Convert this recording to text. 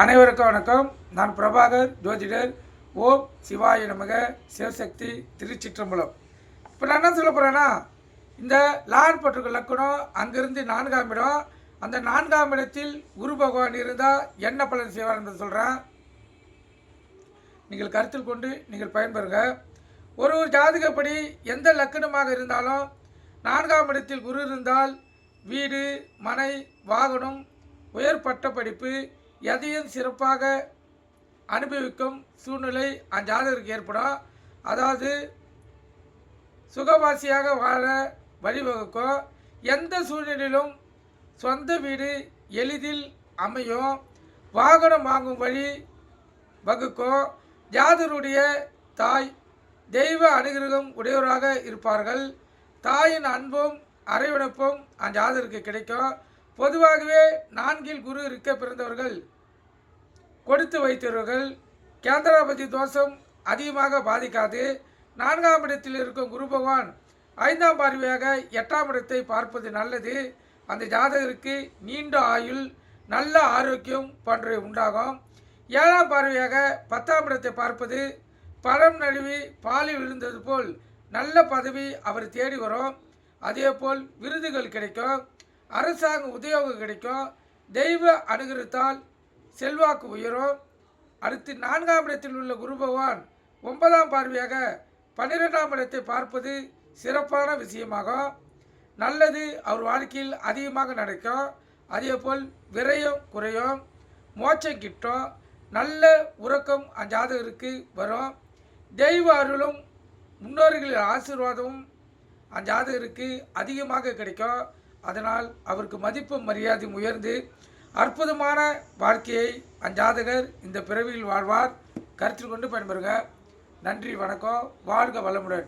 அனைவருக்கும் வணக்கம். நான் பிரபாகர் ஜோதிடர். ஓம் சிவாய நமக. சிவசக்தி திருச்சிற்றம்பலம். இப்போ நான் என்ன சொல்ல போகிறேன்னா இந்த லான் பற்றுக்கு லக்கணம் அங்கிருந்து நான்காம் இடம். அந்த நான்காம் இடத்தில் குரு பகவான் இருந்தால் என்ன பலன் செய்வார் என்று சொல்கிறேன் நீங்கள் கருத்தில் கொண்டு நீங்கள் பயன்பெறுங்க. ஒரு ஒரு ஜாதகப்படி எந்த லக்கணமாக இருந்தாலும் நான்காம் இடத்தில் குரு இருந்தால் வீடு மனை வாகனம் உயர் பட்ட படிப்பு எதையும் சிறப்பாக அனுபவிக்கும் சூழ்நிலை அந்த ஜாதகருக்கு ஏற்படும் அதாவது சுகவாசியாக வாழ வழிவகுக்கும் எந்த சூழ்நிலையிலும் சொந்த வீடு எளிதில் அமையும் வாகனம் வாங்கும் வழி வகுக்கும் ஜாதருடைய தாய் தெய்வ அனுகிரகம் உடையவராக இருப்பார்கள். தாயின் அன்பும் அரவணைப்பும் அந்த ஜாதருக்கு கிடைக்கும் பொதுவாகவே நான்கில் குரு இருக்க பிறந்தவர்கள் கொடுத்து வைத்தவர்கள் கேந்திராபதி தோஷம் அதிகமாக பாதிக்காது. நான்காம் இடத்தில் இருக்கும் குரு பகவான் ஐந்தாம் பார்வையாக எட்டாம் இடத்தை பார்ப்பது நல்லது. அந்த ஜாதகருக்கு நீண்ட ஆயுள் நல்ல ஆரோக்கியம் போன்றவை உண்டாகும். ஏழாம் பார்வையாக பத்தாம் இடத்தை பார்ப்பது பழம் நழுவி பாலில் விழுந்தது போல் நல்ல பதவி அவர் தேடி வரும். அதேபோல் விருதுகள் கிடைக்கும். அரசாங்க உத்தியோகம் கிடைக்கும். தெய்வ அனுகிரத்தால் செல்வாக்கு உயரும். அடுத்து நான்காம் இடத்தில் உள்ள குரு பகவான் ஒன்பதாம் பார்வையாக பன்னிரெண்டாம் இடத்தை பார்ப்பது சிறப்பான விஷயமாகும். நல்லது அவர் வாழ்க்கையில் அதிகமாக நடக்கும். அதேபோல் விரயம் குறையும். மோட்சம் கிட்டும். நல்ல உறக்கம் அந்த ஜாதகருக்கு வரும். தெய்வ அருளும் முன்னோர்களின் ஆசீர்வாதமும் அந்த ஜாதகருக்கு அதிகமாக கிடைக்கும். அதனால் அவருக்கு மதிப்பு மரியாதையும் உயர்ந்து அற்புதமான வாழ்க்கையை அஞ்சாதகர் இந்த பிறவியில் வாழ்வார். கருத்தில் கொண்டு பயன்பெறுங்க. நன்றி வணக்கம். வாழ்க வளமுடன்.